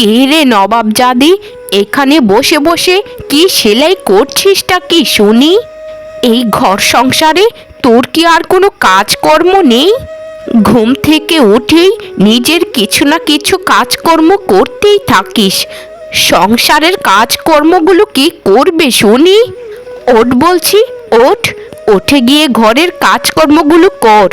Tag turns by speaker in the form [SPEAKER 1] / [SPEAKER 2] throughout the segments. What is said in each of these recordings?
[SPEAKER 1] কে রে নবাব জাদি এখানে বসে বসে কি সেলাই করছিস করছিসটা কি শুনি? এই ঘর সংসারে তোর কি আর কোনো কাজকর্ম নেই? ঘুম থেকে উঠেই নিজের কিছু না কিছু কাজকর্ম করতেই থাকিস। সংসারের কাজকর্মগুলো কি করবে শুনি? ওঠ বলছি, ওঠ। উঠে গিয়ে ঘরের কাজকর্মগুলো কর।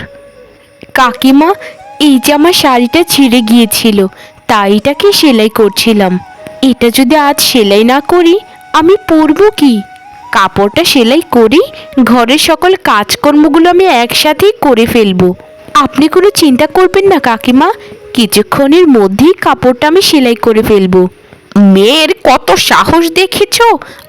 [SPEAKER 1] কাকিমা, এই যে আমার শাড়িটা ছিঁড়ে গিয়েছিল তাই এটাকে সেলাই করছিলাম। এটা যদি আজ সেলাই না করি, আমি পরব কি? কাপড়টা সেলাই করি, ঘরের সকল কাজকর্মগুলো আমি একসাথেই করে ফেলব। আপনি কোনো চিন্তা করবেন না, কাকিমা। কিছুক্ষণের মধ্যেই কাপড়টা আমি সেলাই করে ফেলব। মেয়ের কত সাহস দেখেছ?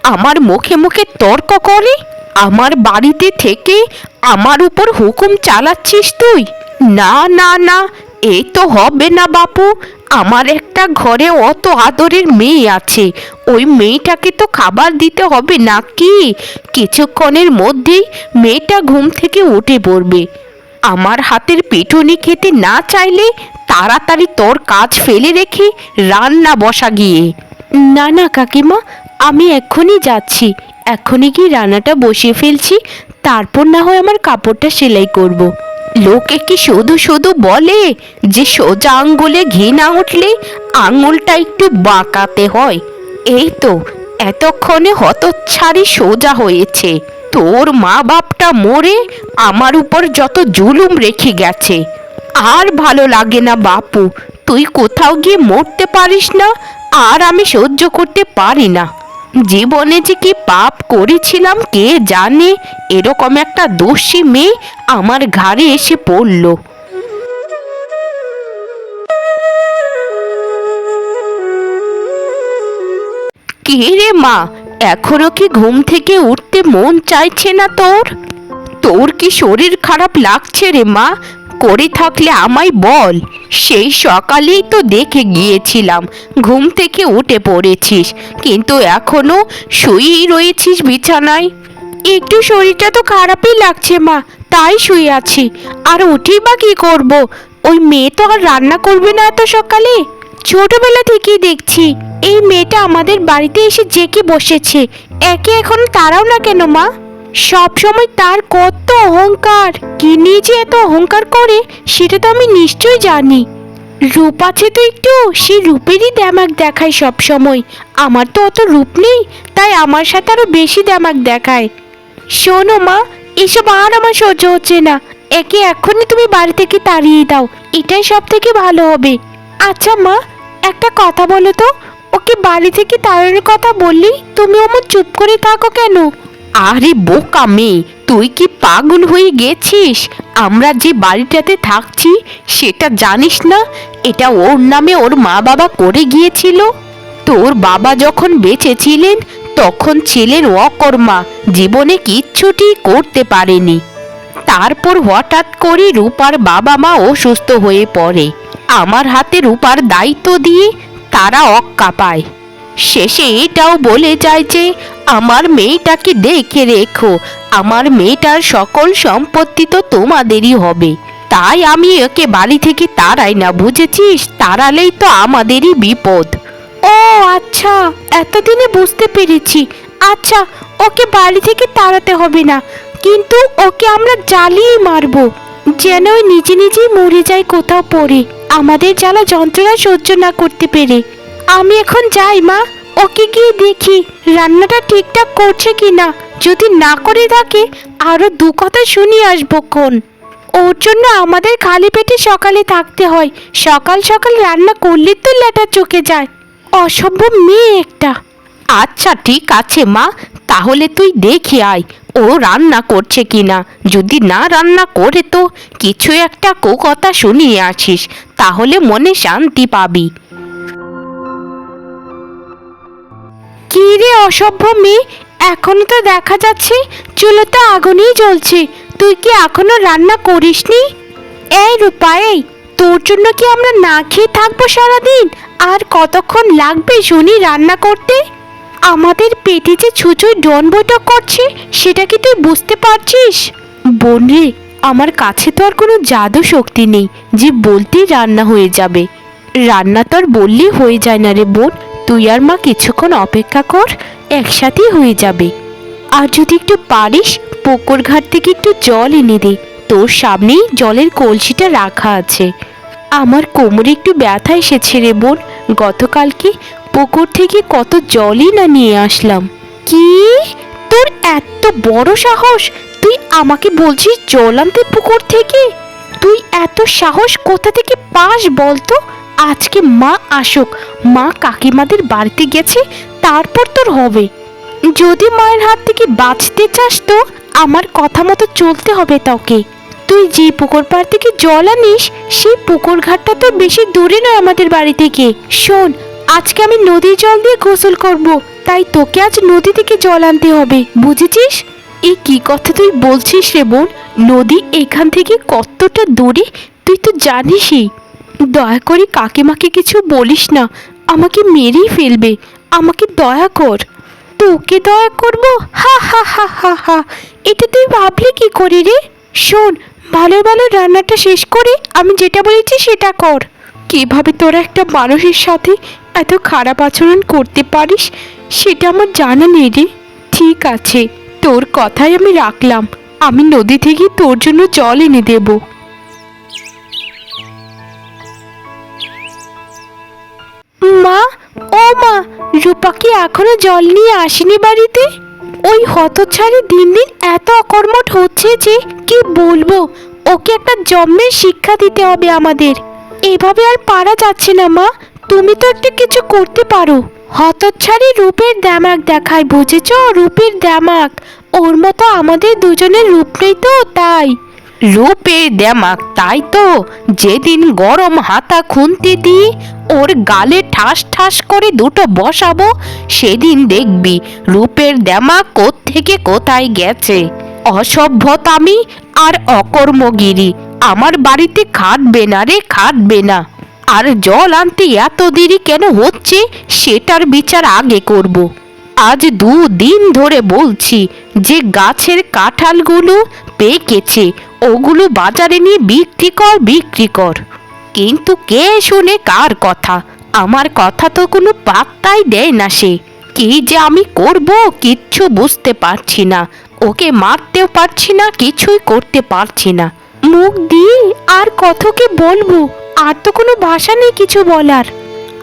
[SPEAKER 1] আমার মুখে মুখে তর্ক করে। আমার বাড়িতে থেকে আমার উপর হুকুম চালাচ্ছিস তুই? না না না এই তো হবে না বাপু। আমার একটা ঘরে অত আদরের মেয়ে আছে। ওই মেয়েটাকে তো খাবার দিতে হবে নাকি? কিছুক্ষণের মধ্যেই মেয়েটা ঘুম থেকে উঠে পড়বে। আমার হাতের পিঠুনি খেতে না চাইলে তাড়াতাড়ি তোর কাজ ফেলে রেখে রান্না বসা গিয়ে। না না, কাকিমা, আমি এক্ষুনি যাচ্ছি। এক্ষুনি কি রান্নাটা বসিয়ে ফেলছি, তারপর না হয় আমার কাপড়টা সেলাই করব। লোকে কি শুধু শুধু বলে যে সোজা আঙ্গুলে ঘি না উঠলে আঙুলটা একটু বাঁকাতে হয়? এই তো এতক্ষণে হতচ্ছাড়ি সোজা হয়েছে। তোর মা বাপটা মরে আমার উপর যত জুলুম রেখে গেছে। আর ভালো লাগে না বাপু, তুই কোথাও গিয়ে মরতে পারিস না, আর আমি সহ্য করতে পারি না। জীবনে যে কি পাপ করেছিলাম কে জানে? এরকম একটা দোষী মেয়ে আমার ঘাড়ে এসে পড়ল। কে রে মা, এখনও কি ঘুম থেকে উঠতে মন চাইছে না তোর? তোর কি শরীর খারাপ লাগছে রে মা? করে থাকলে আমায় বল। সেই সকালেই তো দেখে গিয়েছিলাম, ঘুম থেকে উঠে পড়েছিস, কিন্তু এখনও শুয়েই রয়েছিস বিছানায়। একটু শরীরটা তো খারাপই লাগছে মা, তাই শুয়ে আছি। আর উঠি বা কি করব? ওই মেয়ে তো আর রান্না করবে না এত সকালে। ছোটবেলা থেকেই দেখছি, এই মেয়েটা আমাদের বাড়িতে এসে জেকে বসেছে। একে এখন তারাও না কেন মা? সব সময় তার কত অহংকার, কি নিয়ে যে এত অহংকার করে, সেটা তো আমি নিশ্চয়ই জানি। রূপ আছে তো একটু সেই রূপেরই দ্যামাক দেখায় সব সময় আমার তো অত রূপ নেই, তাই আমার সাথে আরও বেশি দ্যামাক দেখায়। শোনো মা, এসব আর আমার সহ্য হচ্ছে না। একে এখনই তুমি বাড়ি থেকে তাড়িয়ে দাও, এটাই সব থেকে ভালো হবে। আচ্ছা মা, একটা কথা বলো তো, ওকে বাড়ি থেকে তাড়ানোর কথা বললি তুমি আমার চুপ করে থাকো কেন? আরে বোকা মেয়ে, তুই কি পাগল হয়ে গেছিস? আমরা যে বাড়িটাতে থাকছি, সেটা জানিস না? এটা ওর নামে ওর মা বাবা করে গিয়েছিল। তোর বাবা যখন বেঁচে ছিলেন তখন ছিলেন অকর্মা, জীবনে কিচ্ছুটি করতে পারেনি। তারপর হঠাৎ করে রূপার বাবা মা অসুস্থ হয়ে পড়ে। আমার হাতে রূপার দায়িত্ব দিয়ে তারা অক্কা পায়। শেষে এটাও বলে যায় যে, আমার মেয়েটাকে দেখে রেখো। আমার মেয়েটার সকল সম্পত্তি তো তোমাদেরই হবে। তাই আমি ওকে বাড়ি থেকে তাড়াই না, বুঝেছিস? তাড়ালেই তো আমাদেরই বিপদ। ও আচ্ছা এতদিনে বুঝতে পেরেছি। আচ্ছা ওকে বাড়ি থেকে তাড়াতে হবে না, কিন্তু ওকে আমরা জ্বালিয়ে মারবো। যেন নিজে নিজেই মরে যায় কোথাও পড়ে, আমাদের জ্বালা যন্ত্রণা সহ্য না করতে পেরে। আমি এখন যাই, মা। ওকে গিয়ে দেখি রান্নাটা ঠিকঠাক করছে কি না যদি না করে থাকে, আরও দু কথা শুনিয়ে আসব কোন। ওর জন্য আমাদের খালি পেটে সকালে থাকতে হয়। সকাল সকাল রান্না করলে তো লেটা চোখে যায়। অসভ্য মেয়ে একটা। আচ্ছা ঠিক আছে, মা। তাহলে তুই দেখে আয়, ও রান্না করছে কি না যদি না রান্না করে তো কিছু একটা কথা শুনিয়ে আসিস। তাহলে মনে শান্তি পাবি। কি রে অসভ্য মেয়ে, এখনও তো দেখা যাচ্ছে চুলোতে আগুনই জ্বলছে। তুই কি এখনও রান্না করিসনি? এই রূপা, এই, তোর জন্য কি আমরা না খেয়ে থাকব সারাদিন? আর কতক্ষণ লাগবে শুনি রান্না করতে? আমাদের পেটে যে ছুঁচুই ডন বৈঠক করছে, সেটা কি তুই বুঝতে পারছিস? বোন রে আমার কাছে তো আর কোনো জাদু শক্তি নেই যে বলতেই রান্না হয়ে যাবে। রান্না তো আর বললেই হয়ে যায় না রে বোন। তুই আর মা কিছুক্ষণ অপেক্ষা কর, একসাথেই হয়ে যাবে। আর যদি একটু পারিস, পুকুর ঘাট থেকে একটু জল এনে দে। তোর সামনেই জলের কলসিটা রাখা আছে। আমার কোমরে একটু ব্যথা এসেছে রে বোন। গতকালকে পুকুর থেকে কত জলই না নিয়ে আসলাম। কি? তোর এত বড় সাহস! তুই আমাকে বলছিস জল আনতে পুকুর থেকে? তুই এত সাহস কোথা থেকে পাস বলতো? আজকে মা আসুক। মা কাকিমাদের বাড়িতে গেছে, তারপর তোর হবে। যদি মায়ের হাত থেকে বাঁচতে চাস তো, আমার কথা মতো চলতে হবে তোকে। তুই যে পুকুর পাড় থেকে জল আনিস, সেই পুকুর ঘাটটা তো বেশি দূরে নয় আমাদের বাড়ি থেকে। শোন, আজকে আমি নদীর জল দিয়ে গোসল করব, তাই তোকে আজ নদী থেকে জল আনতে হবে, বুঝেছিস? এই কি কথা তুই বলছিস রে বোন? নদী এখান থেকে কতটা দূরে, তুই তো জানিসই। দয়া করে কাকিমাকে কিছু বলিস না। আমাকে মেরেই ফেলবে। আমাকে দয়া কর। তোকে দয়া করব? হা হা হা হা হা। এটা তুই ভাবলি কি করে রে? শোন, ভালো ভালো রান্নাটা শেষ করে আমি যেটা বলেছি সেটা কর। কীভাবে তোরা একটা মানুষের সাথে এত খারাপ আচরণ করতে পারিস, সেটা আমার জানা নেই রে। ঠিক আছে, তোর কথাই আমি রাখলাম। আমি নদী থেকে তোর জন্য জল এনে দেবো। মা, ও মা রূপা কি এখনও জল নিয়ে আসেনি বাড়িতে? ওই হতচ্ছাড়ি দিন দিন এত অকর্মঠ হচ্ছে যে কি বলব, ওকে একটা জন্মের শিক্ষা দিতে হবে আমাদের। এভাবে আর পারা যাচ্ছে না মা, তুমি তো একটা কিছু করতে পারো। হতচ্ছাড়ি রূপের দ্যামাক দেখায়, বুঝেছ? রূপের দ্যামাক, ওর মতো আমাদের দুজনের রূপ নেই তো, তাই। রূপের দেমাক, তাই তো? যেদিন গরম হাতা খুনতে দিই, ওর গালে ঠাস ঠাস করে দুটো বসাবো, সেদিন দেখবি রূপের দেমাক থেকে কোথায় গেছে। অসভ্যতামি আর অকর্মগিরি, আমার বাড়িতে খাটবে না রে, খাটবে না। আর জল আনতে এত দেরি কেন হচ্ছে, সেটার বিচার আগে করব। আজ দুদিন ধরে বলছি যে গাছের কাঁঠালগুলো পেকেছে, ওগুলো বাজারে নিয়ে বিক্রি কর বিক্রি কর। কিন্তু কে শুনে কার কথা? আমার কথা তো কোনো পাত্তাই দেয় না সে। কি যে আমি করব কিচ্ছু বুঝতে পারছি না। ওকে মারতেও পারছি না, কিছুই করতে পারছি না। মুখ দিয়ে আর কতকে বলব? আর তো কোনো ভাষা নেই কিছু বলার।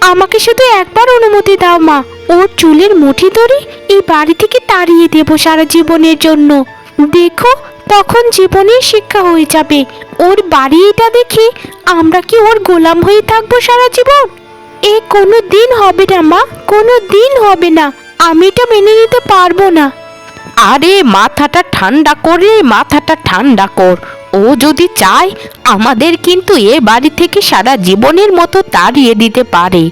[SPEAKER 1] আমাকে শুধু একবার অনুমতি দাও মা। ওর চুলের মুঠি ধরে এই বাড়ি থেকে তাড়িয়ে দেব সারা জীবনের জন্য। দেখো, তখন জীবনের শিক্ষা হয়ে যাবে। ওর বাড়ি এটা দেখে আমরা কি ওর গোলাম হয়ে থাকব সারা জীবন? এ কোনো দিন হবে না, মা, কোনো দিন হবে না। আমি এটা মেনে নিতে পারব না। আরে, মাথাটা ঠান্ডা করে মাথাটা ঠান্ডা কর। ও যদি চায়, আমাদের কিন্তু এ বাড়ি থেকে সারা জীবনের মতো তাড়িয়ে দিতে পারে।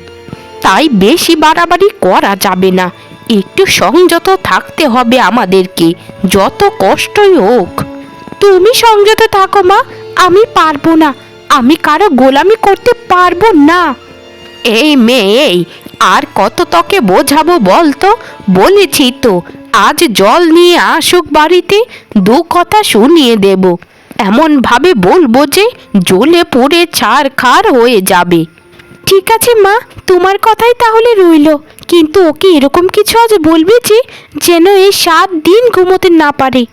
[SPEAKER 1] তাই বেশি বাড়াবাড়ি করা যাবে না। একটু সংযত থাকতে হবে আমাদেরকে। যত কষ্টই হোক। তুমি সংযত থাকো মা, আমি পারব না। আমি কারও গোলামি করতে পারব না। এই মেয়ে, এই, আর কত তকে বোঝাবো বল তো বলেছি তো, আজ জল নিয়ে আসুক বাড়িতে, দু কথা শুনিয়ে দেব। এমন ভাবে বলব যে, জ্বলে পড়ে ছাড় খার হয়ে যাবে। ঠিক আছে, মা। তোমার কথাই তাহলে রইল। কিন্তু ওকে এরকম কিছু আজ বলবে যে, যেন এই সাত দিন ঘুমোতে না পারে।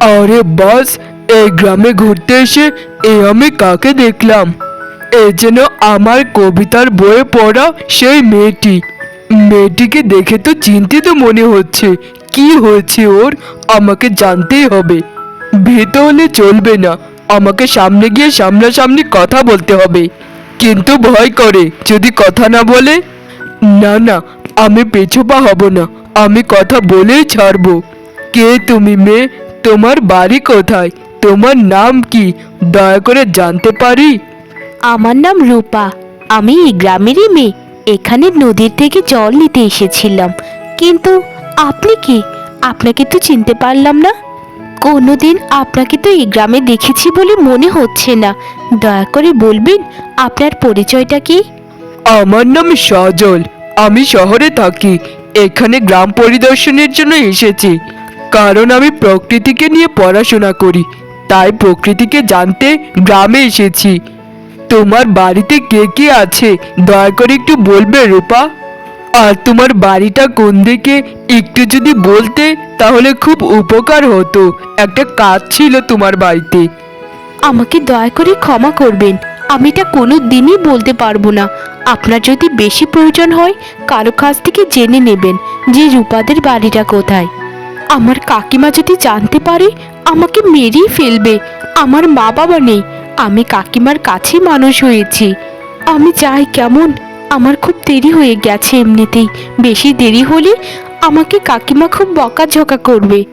[SPEAKER 2] আরে বাস, এই গ্রামে ঘুরতে এসে এ আমি কাকে দেখলাম? এ যেন আমার কবিতার বইয়ে পড়া সেই মেয়েটি। মেয়েটিকে দেখে তো চিন্তিত মনে হচ্ছে। কি হয়েছে ওর? আমাকে জানতেই হবে। ভীত হলে চলবে না। আমাকে সামনে গিয়ে সামনাসামনি কথা বলতে হবে। কিন্তু ভয় করে, যদি কথা না বলে? না না, আমি পেছপা হব না। আমি কথা বলেই ছাড়বো। কে তুমি মেয়ে? তোমার বাড়ি কোথায়? তোমার নাম কি? দয়া করে জানতে পারি?
[SPEAKER 1] আমার নাম রূপা। আমি এই গ্রামেরই মেয়ে। এখানে নদীর থেকে জল নিতে এসেছিলাম। কিন্তু আপনি কি? আপনাকে তো চিনতে পারলাম না। কোনোদিন আপনাকে তো এই গ্রামে দেখেছি বলে মনে হচ্ছে না। দয়া করে বলবেন, আপনার পরিচয়টা কি?
[SPEAKER 2] আমার নাম সজল। আমি শহরে থাকি। এখানে গ্রাম পরিদর্শনের জন্য এসেছি। কারণ আমি প্রকৃতিকে নিয়ে পড়াশোনা করি। তাই প্রকৃতিকে জানতে গ্রামে এসেছি। তোমার বাড়িতে কে কে আছে? দয়া করে একটু বলবে রূপা। আর তোমার বাড়িটা কোন দিকে? একটু যদি বলতে, তাহলে খুব উপকার হতো। একটা কাজ ছিল তোমার বাড়িতে।
[SPEAKER 1] আমাকে দয়া করে ক্ষমা করবেন। আমি এটা কোনো দিনই বলতে পারব না। আপনার যদি বেশি প্রয়োজন হয়, কারও কাছ থেকে জেনে নেবেন যে রূপাদের বাড়িটা কোথায়। আমার কাকিমা যদি জানতে পারে, আমাকে মেরেই ফেলবে। আমার মা বাবা নেই। আমি কাকিমার কাছেই মানুষ হয়েছি। আমি চাই কেমন আমার খুব দেরি হয়ে গেছে এমনিতেই। বেশি দেরি হলে আমাকে কাকিমা খুব বকাঝকা করবে।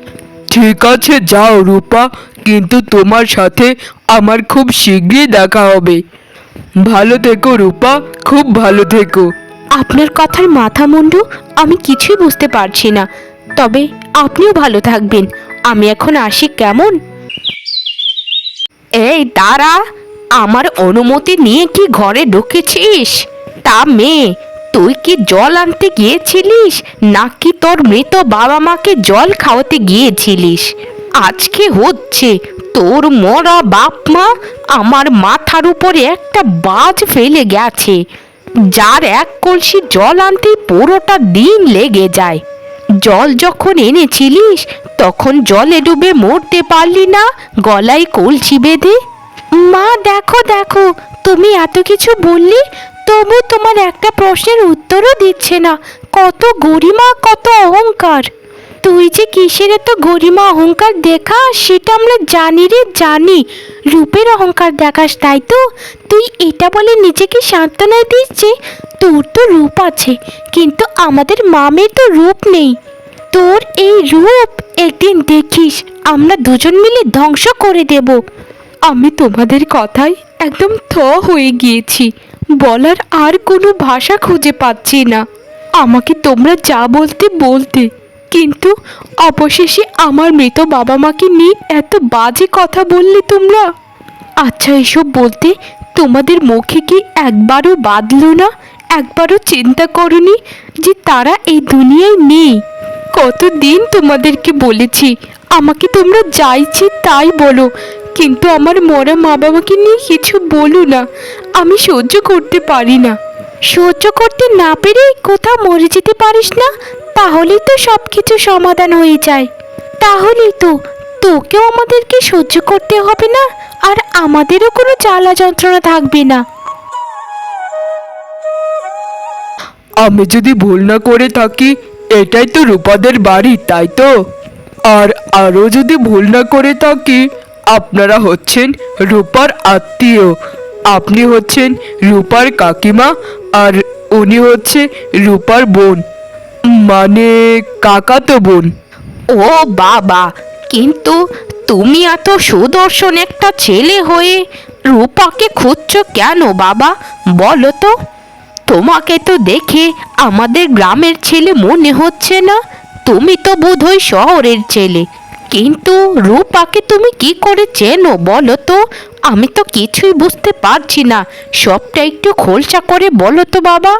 [SPEAKER 2] ঠিক আছে যাও রূপা কিন্তু তোমার সাথে আমার খুব শীঘ্রই দেখা হবে। ভালো থেকো রূপা খুব ভালো থেকো।
[SPEAKER 1] আপনার কথার মাথা মুন্ডু আমি কিছুই বুঝতে পারছি না। তবে আপনিও ভালো থাকবেন। আমি এখন আসি কেমন? এই তারা আমার অনুমতি নিয়ে কি ঘরে ঢুকেছিস? তা মেয়ে, তুই কি জল আনতে গিয়েছিলিস, নাকি তোর মৃত বাবা মাকে জল খাওয়াতে গিয়েছিলিস? আজকে হচ্ছে তোর মরা বাপ মা আমার মাথার উপরে একটা বাজ ফেলে গেছে, যার এক কলসি জল আনতে পুরোটা দিন লেগে যায়। জল যখন এনেছিলিস, তখন জলে ডুবে মরতে পারলি না গলায় কলসি বেঁধে? মা, দেখো দেখো, তুমি এত কিছু বললি তবু তোমার একটা প্রশ্নের উত্তরও দিচ্ছে না। কত গরিমা, কত অহংকার। তুই যে কিসের এত গরিমা অহংকার দেখা, সেটা আমরা জানি রে, জানি। রূপের অহংকার দেখাস, তাই তো? তুই এটা বলে নিজেকে সান্ত্বনা দিচ্ছে তোর তো রূপ আছে, কিন্তু আমাদের মামের তো রূপ নেই। তোর এই রূপ একদিন দেখিস, আমরা দুজন মিলে ধ্বংস করে দেব। আমি তোমাদের কথায় একদম থ হয়ে গিয়েছি। বলার আর কোনো ভাষা খুঁজে পাচ্ছি না। আমাকে তোমরা যা বলতে বলতে, কিন্তু অবশেষে আমার মৃত বাবা মাকে নিয়ে এত বাজে কথা বললে তোমরা? আচ্ছা এসব বলতে তোমাদের মুখে কি একবারও বাঁধলো না? একবারও চিন্তা করনি যে তারা এই দুনিয়ায় নেই? কতদিন তোমাদেরকে বলেছি আমাকে তোমরা যাইছি তাই বলো, কিন্তু আমার মরা মা বাবাকে নিয়ে কিছু বলো না, আমি সহ্য করতে পারি না। সহ্য করতে না পেরে কোথাও মরে যেতে পারিস না, তাহলেই তো সব কিছু সমাধান হয়ে যায়। তাহলেই তো তোকেও আমাদেরকে সহ্য করতে হবে না, আর আমাদেরও কোনো জ্বালা যন্ত্রণা থাকবে না।
[SPEAKER 2] আমি যদি ভুল না করে থাকি, এটাই তো রূপাদের বাড়ি, তাই তো? আর আরও যদি ভুল না করে থাকি, আপনারা হচ্ছেন রূপার আত্মীয়। আপনি হচ্ছেন রূপার কাকিমা আর উনি হচ্ছে রূপার বোন মানে কাকাতো বোন।
[SPEAKER 1] ও বাবা, কিন্তু তুমি এত সুদর্শন একটা ছেলে হয়ে রূপাকে খুঁজছো কেন বাবা? বলো তো। তোমাকে তো দেখে আমাদের গ্রামের ছেলে মনে হচ্ছে না? তুমি তো বোধহয় শহরের ছেলে। কিন্তু রূপাকে তুমি কি করে চেনো বলো তো? আমি তো কিছুই বুঝতে পারছি না। সবটা একটু খোলসা করে বলো তো বাবা।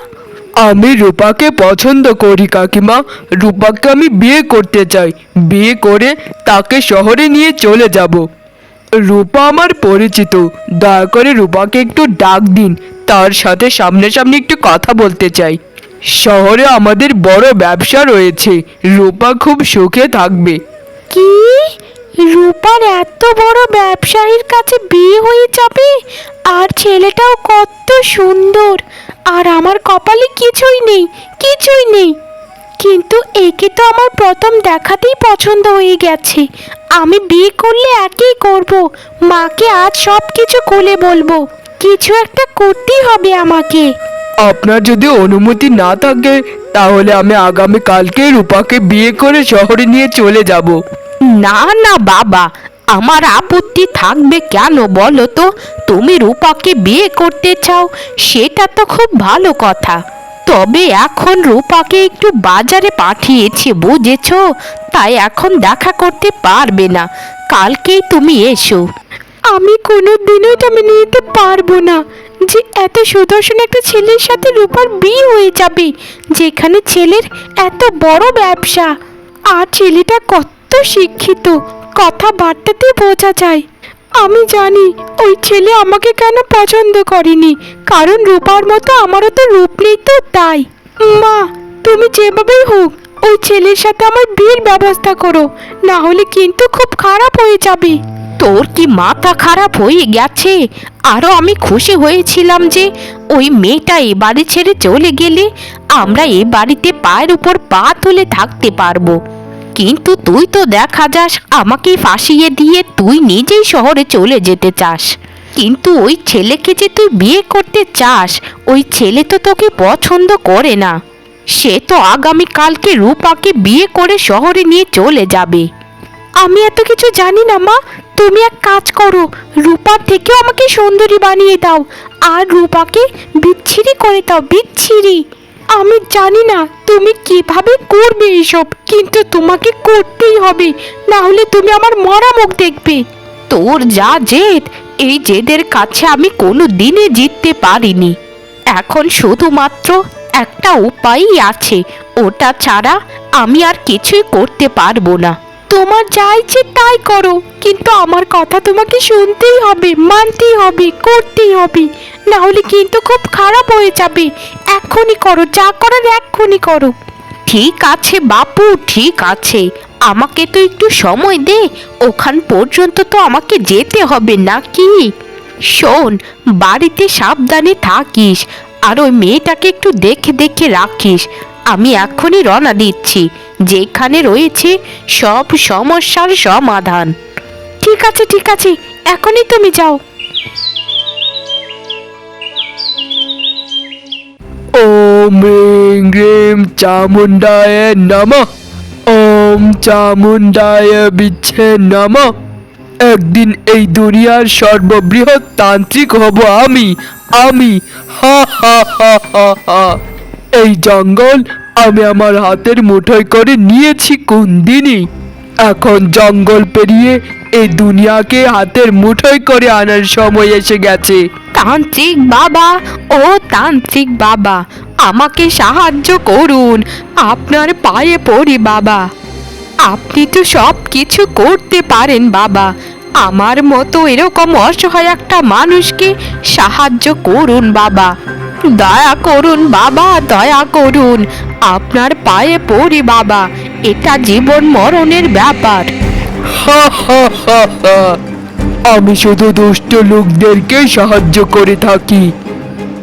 [SPEAKER 2] আমি রূপাকে পছন্দ করি, কাকিমা। রূপাকে আমি বিয়ে করতে চাই। বিয়ে করে তাকে শহরে নিয়ে চলে যাব। রূপা আমার পরিচিত। দয়া করে রূপাকে একটু ডাক দিন। তার সাথে সামনাসামনি একটু কথা বলতে চাই। শহরে আমাদের বড় ব্যবসা রয়েছে। রূপা খুব সুখে থাকবে।
[SPEAKER 1] কি? রূপার এত বড় ব্যবসায়ীর কাছে বিয়ে হয়ে যাবে? আর ছেলেটাও কত সুন্দর। আর আমার কপালে কিছুই নেই কিছুই নেই। কিন্তু একে তো আমার প্রথম দেখাতেই পছন্দ হয়ে গেছে। আমি বিয়ে করলে একই করব। মাকে আজ সব কিছু খুলে বলব। কিছু একটা করতেই হবে আমাকে।
[SPEAKER 2] আপনার যদি অনুমতি না থাকে, তাহলে আমি আগামী কালকে রূপাকে বিয়ে করে শহরে নিয়ে চলে যাব।
[SPEAKER 1] না না, বাবা, আমার আপত্তি থাকবে কেন বলো তো? তুমি রূপাকে বিয়ে করতে চাও, সেটা তো খুব ভালো কথা। তবে এখন রূপাকে একটু বাজারে পাঠিয়েছি, বুঝেছ? তাই এখন দেখা করতে পারবে না। কালকেই তুমি এসো। আমি কোনো দিনও তো মেনে নিতে পারব না যে এত সুদর্শন একটা ছেলের সাথে রূপার বিয়ে হয়ে যাবে, যেখানে ছেলের এত বড় ব্যবসা। আর ছেলেটা কত শিক্ষিত, কথাবার্তাতে বোঝা যায়। আমি জানি ওই ছেলে আমাকে কেন পছন্দ করেনি, কারণ রূপার মতো আমারও তো রূপ নেই তো তাই। মা, তুমি যেভাবেই হোক, ওই ছেলের সাথে আমার বিয়ের ব্যবস্থা করো, না হলে কিন্তু খুব খারাপ হয়ে যাবে। তোর কি মাথা খারাপ হয়ে গেছে? আরও আমি খুশি হয়েছিলাম যে ওই মেয়েটা এ বাড়ি ছেড়ে চলে গেলে আমরা এ বাড়িতে পায়ের উপর পা তুলে থাকতে পারব। কিন্তু তুই তো দেখা যাস আমাকে ফাঁসিয়ে দিয়ে তুই নিজেই শহরে চলে যেতে চাস। কিন্তু ওই ছেলেকে যে তুই বিয়ে করতে চাস, ওই ছেলে তো তোকে পছন্দ করে না। সে তো আগামীকালকে রূপাকে বিয়ে করে শহরে নিয়ে চলে যাবে। আমি এত কিছু জানি না মা তুমি এক কাজ করো, রূপার থেকেও আমাকে সুন্দরী বানিয়ে দাও, আর রূপাকে বিচ্ছিরি করে দাও, বিচ্ছিরি। আমি জানি না তুমি কীভাবে করবে এসব, কিন্তু তোমাকে করতেই হবে না হলে তুমি আমার মরা মুখ দেখবে। তোর যা জেদ, এই জেদের কাছে আমি কোনো দিনে জিততে পারিনি। এখন শুধুমাত্র একটা উপায়ই আছে, ওটা ছাড়া আমি আর কিছুই করতে পারব না। তোমার যা ইচ্ছে তাই করো, কিন্তু আমার কথা তোমাকে শুনতেই হবে, মানতেই হবে, করতেই হবে। না হলে কিন্তু খুব খারাপ হয়ে যাবে। এক্ষুনি করো, যা করার এক্ষুনি করো। ঠিক আছে বাপু, ঠিক আছে। আমাকে তো একটু সময় দে, ওখান পর্যন্ত তো আমাকে যেতে হবে নাকি? শোন, বাড়িতে সাবধানে থাকিস, আর ওই মেয়েটাকে একটু দেখে দেখে রাখিস। আমি এখনই রওনা দিচ্ছি। যেখানে রয়েছে সব সমস্যার সমাধান। ঠিক আছে ঠিক আছে, এখনই তুমি যাও।
[SPEAKER 2] ওম হ্রিং গ্রিম চামুণ্ডায় নমঃ। ওম চামুণ্ডায় বিচ্ছে নমঃ। একদিন এই দুনিয়ার সর্ববৃহৎ তান্ত্রিক হব আমি আমি, হা হা হা হা হা। এই জঙ্গল আমি আমার হাতের মুঠোয় করে নিয়েছি কোন দিনই এখন জঙ্গল পেরিয়ে এই দুনিয়াকে হাতের মুঠোয় করে আনার সময় এসে গেছে।
[SPEAKER 1] তান্ত্রিক বাবা, ও তান্ত্রিক বাবা, আমাকে সাহায্য করুন। আপনার পায়ে পড়ি বাবা। আপনি তো সব কিছু করতে পারেন বাবা। আমার মতো এরকম অসহায় একটা মানুষকে সাহায্য করুন বাবা। দয়া করুন বাবা, দয়া করুন। আপনার পায়ে পড়ি বাবা, এটা জীবন মরণের ব্যাপার।
[SPEAKER 2] আমি শুধু দুষ্ট লোকদেরকে সাহায্য করে থাকি।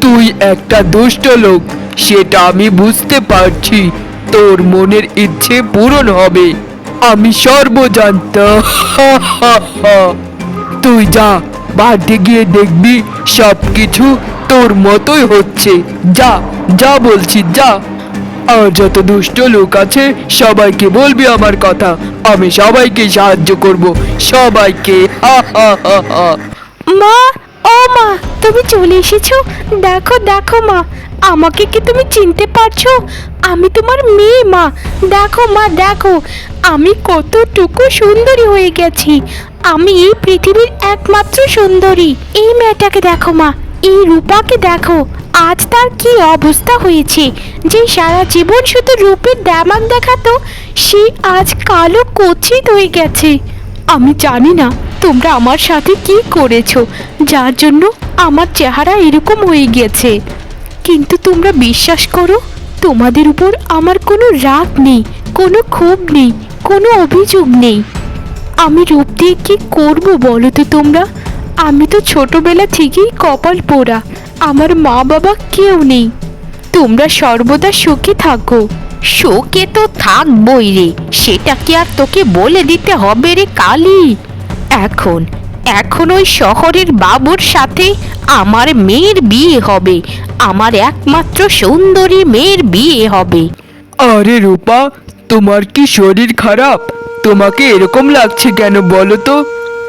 [SPEAKER 2] তুই একটা দুষ্ট লোক, সেটা আমি বুঝতে পারছি। তোর মনের ইচ্ছে পূরণ হবে। আমি সর্বজান্ত। তুই যা, বাড়িতে গিয়ে দেখবি সব কিছু তোর মতোই হচ্ছে। যা যা বলছি, যা। আর যত দুষ্ট লোক আছে, সবাইকে বলবি আমার কথা। আমি সবাইকে সাহায্য করব। সবাইকে
[SPEAKER 1] মা, ও মা, তুমি চলে এসেছ? দেখো দেখো মা, আমাকে কি তুমি চিনতে পারছ? আমি তোমার মেয়ে মা। দেখো মা, দেখো, আমি কতটুকু সুন্দরী হয়ে গেছি। আমি এই পৃথিবীর একমাত্র সুন্দরী। এই মেয়েটাকে দেখো মা। এই রূপাকে দেখো, আজ তার কি অবস্থা হয়েছে? যে সারা জীবন শুধু রূপের দামাক দেখাতো, সে আজ কালো কচিত হয়ে গেছে। আমি জানি না তোমরা আমার সাথে কি করেছ, যার জন্য আমার চেহারা এরকম হয়ে গেছে। কিন্তু তোমরা বিশ্বাস করো, তোমাদের উপর আমার কোনো রাগ নেই, কোনো ক্ষোভ নেই, কোনো অভিযোগ নেই। আমি রূপ দিয়ে কি করব বলো তো তোমরা? আমি তো ছোটবেলা থেকেই কপাল পোড়া। আমার মা বাবা কেউ নেই। তোমরা সর্বদা সুখে থাকো। শোকে তো থাকবই রে। সেটা কি আর তোকে বলে দিতে হবে রে কালি? এখন এখন ওই শহরের বাবুর সাথে আমার মেয়ের বিয়ে হবে। আমার একমাত্র সুন্দরী মেয়ের বিয়ে হবে।
[SPEAKER 2] আরে রূপা, তোমার কি শরীর খারাপ? তোমাকে এরকম লাগছে কেন বলো তো?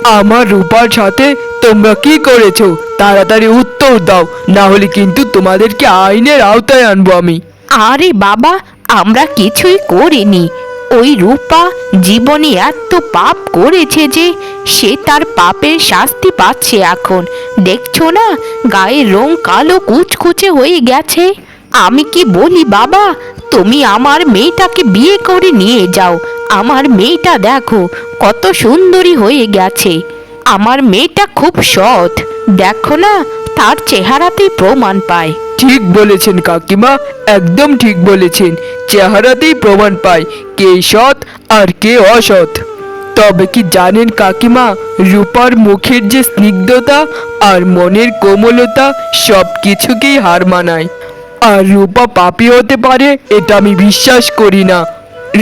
[SPEAKER 2] আমার রূপার সাথে তোমরা কি করেছ? তাড়াতাড়ি উত্তর দাও, না হলে কিন্তু তোমাদেরকে আইনের আওতায় আনব আমি।
[SPEAKER 1] আরে বাবা, আমরা কিছুই করিনি। ওই রূপা জীবনে এত পাপ করেছে যে সে তার পাপের শাস্তি পাচ্ছে এখন। দেখছ না, গায়ের রং কালো কুচকুচে হয়ে গেছে? আমি কি বলি বাবা, তুমি আমার মেয়েটাকে বিয়ে করে নিয়ে যাও। আমার মেয়েটা দেখো, কত সুন্দরী হয়ে গেছে। আমার মেয়েটা খুব সৎ। দেখো না, তার চেহারাতেই প্রমাণ পায়।
[SPEAKER 2] ঠিক বলেছেন কাকিমা, একদম ঠিক বলেছেন। চেহারাতেই প্রমাণ পায় কে সৎ আর কে অসৎ। তবে কি জানেন কাকিমা, রূপার মুখের যে স্নিগ্ধতা আর মনের কোমলতা সব কিছুকেই হার মানায়। আর রূপা পাপি হতে পারে, এটা আমি বিশ্বাস করি না।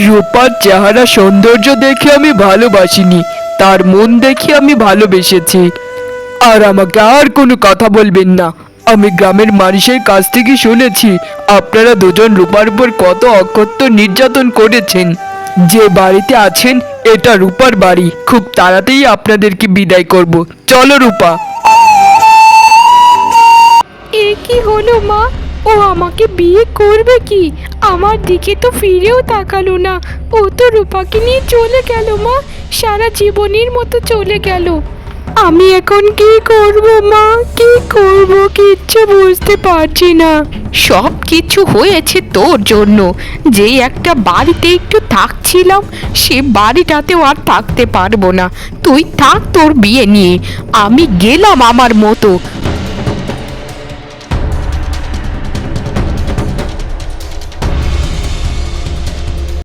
[SPEAKER 2] রূপার চেহারা সৌন্দর্য দেখে আমি ভালোবাসিনি তার মন দেখে আমি ভালোবেসেছি। আর আমাকে আর কোনো কথা বলবেন না। আমি গ্রামের মানুষের কাছ থেকে শুনেছি, আপনারা দুজন রূপার উপর কত অকথ্য নির্যাতন করেছেন। যে বাড়িতে আছেন, এটা রূপার বাড়ি। খুব তাড়াতাড়ি আপনাদেরকে বিদায় করব। চলো রূপা।
[SPEAKER 1] এ কি হলো মা? ও আমাকে বিয়ে করবে কি? আমার দিকে তো ফিরেও তাকালো না। ও তো রূপাকে নিয়ে চলে গেল মা। সারা জীবনের মতো চলে গেল। আমি এখন কি করব মা? কি করব কিচ্ছু বুঝতে পারছি না। সব কিছু হয়েছে তোর জন্য। যে একটা বাড়িতে একটু থাকছিলাম, সে বাড়িটাতেও আর থাকতে পারব না। তুই থাক তোর বিয়ে নিয়ে। আমি গেলাম আমার মতো।